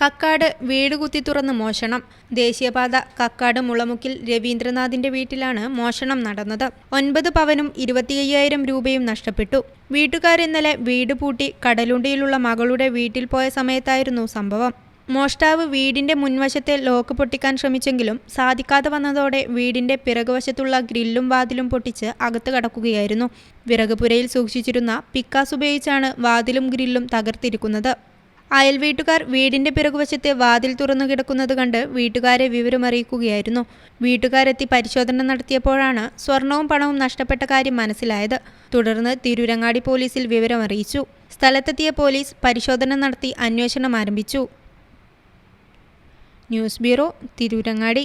കക്കാട് വീട് കുത്തി തുറന്ന് മോഷണം. ദേശീയപാത കക്കാട് മുളമുക്കിൽ രവീന്ദ്രനാഥിന്റെ വീട്ടിലാണ് മോഷണം നടന്നത്. ഒൻപത് പവനും ഇരുപത്തി അയ്യായിരം രൂപയും നഷ്ടപ്പെട്ടു. വീട്ടുകാർ ഇന്നലെ വീട് പൂട്ടി കടലുണ്ടിയിലുള്ള മകളുടെ വീട്ടിൽ പോയ സമയത്തായിരുന്നു സംഭവം. മോഷ്ടാവ് വീടിന്റെ മുൻവശത്തെ ലോക്ക് പൊട്ടിക്കാൻ ശ്രമിച്ചെങ്കിലും സാധിക്കാതെ വന്നതോടെ വീടിന്റെ പിറകുവശത്തുള്ള ഗ്രില്ലും വാതിലും പൊട്ടിച്ച് അകത്ത് കടക്കുകയായിരുന്നു. വിറകുപുരയിൽ സൂക്ഷിച്ചിരുന്ന പിക്കാസ് ഉപയോഗിച്ചാണ് വാതിലും ഗ്രില്ലും തകർത്തിരിക്കുന്നത്. അയൽ വീട്ടുകാർ വീടിന്റെ പിറകുവശത്തെ വാതിൽ തുറന്നു കിടക്കുന്നത് കണ്ട് വീട്ടുകാരെ വിവരമറിയിക്കുകയായിരുന്നു വീട്ടുകാരെത്തി പരിശോധന നടത്തിയപ്പോഴാണ് സ്വർണവും പണവും നഷ്ടപ്പെട്ട കാര്യം മനസ്സിലായത്. തുടർന്ന് തിരൂരങ്ങാടി പോലീസിൽ വിവരമറിയിച്ചു സ്ഥലത്തെത്തിയ പോലീസ് പരിശോധന നടത്തി അന്വേഷണം ആരംഭിച്ചു. News bureau Tirurangadi.